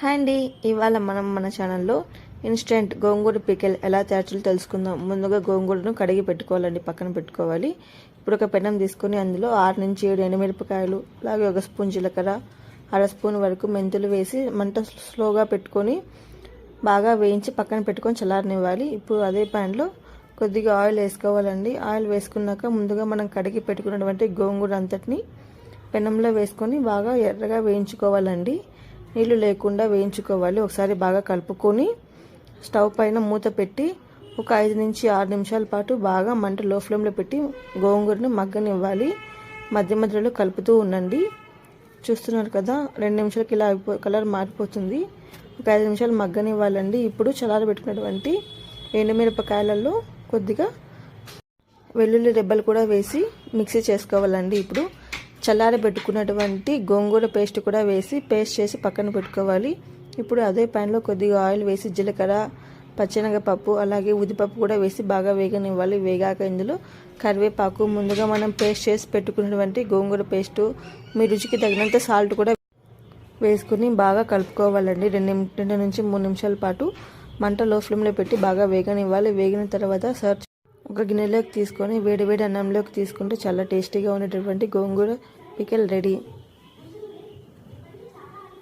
Hi అండి. ఇవాళ మనం మన ఛానల్లో ఇన్స్టెంట్ గోంగూర పికెల్ ఎలా తయారు తెలుసుకుందాం. ముందుగా గోంగూరను కడిగి పెట్టుకోవాలండి పక్కన పెట్టుకోవాలి. ఇప్పుడు ఒక పెనం తీసుకొని అందులో ఆరు నుంచి ఏడు ఎండుమిరపకాయలు అలాగే ఒక స్పూన్ జీలకర్ర అర స్పూన్ వరకు మెంతులు వేసి మంట స్లోగా పెట్టుకొని బాగా వేయించి పక్కన పెట్టుకొని చల్లారనివ్వాలి. ఇప్పుడు అదే ప్యాన్లో కొద్దిగా ఆయిల్ వేసుకోవాలండి. ఆయిల్ వేసుకున్నాక ముందుగా మనం కడిగి పెట్టుకున్నటువంటి గోంగూర అంతటిని పెనంలో వేసుకొని బాగా ఎర్రగా వేయించుకోవాలండి. నీళ్ళు లేకుండా వేయించుకోవాలి. ఒకసారి బాగా కలుపుకొని స్టవ్ పైన మూత పెట్టి ఒక ఐదు నుంచి ఆరు నిమిషాల పాటు బాగా మంట లో ఫ్లేమ్లో పెట్టి గోంగూరను మగ్గనివ్వాలి. మధ్య మధ్యలో కలుపుతూ ఉండండి. చూస్తున్నారు కదా రెండు నిమిషాలకి ఇలా అయిపో కలర్ మారిపోతుంది. ఒక ఐదు నిమిషాలు మగ్గనివ్వాలండి. ఇప్పుడు చల్లారబెట్టుకున్నటువంటి ఎండుమిరపకాయలలో కొద్దిగా వెల్లుల్లి రెబ్బలు కూడా వేసి మిక్సీ చేసుకోవాలండి. ఇప్పుడు చల్లారబెట్టుకున్నటువంటి గోంగూర పేస్ట్ కూడా వేసి పేస్ట్ చేసి పక్కన పెట్టుకోవాలి. ఇప్పుడు అదే ప్యాన్లో కొద్దిగా ఆయిల్ వేసి జీలకర్ర పచ్చనగపప్పు అలాగే ఉదిపప్పు కూడా వేసి బాగా వేగనివ్వాలి. వేగాక ఇందులో కరివేపాకు ముందుగా మనం పేస్ట్ చేసి పెట్టుకున్నటువంటి గోంగూర పేస్టు మీ రుచికి తగినంత సాల్ట్ కూడా వేసుకుని బాగా కలుపుకోవాలండి. రెండు రెండు నుంచి మూడు నిమిషాల పాటు మంట లో ఫ్లేమ్లో పెట్టి బాగా వేగనివ్వాలి. వేగిన తర్వాత సర్చ్ ఒక గిన్నెలోకి తీసుకొని వేడి వేడి అన్నంలోకి తీసుకుంటే చాలా టేస్టీగా ఉండేటటువంటి గోంగూర పికెల్ రెడీ.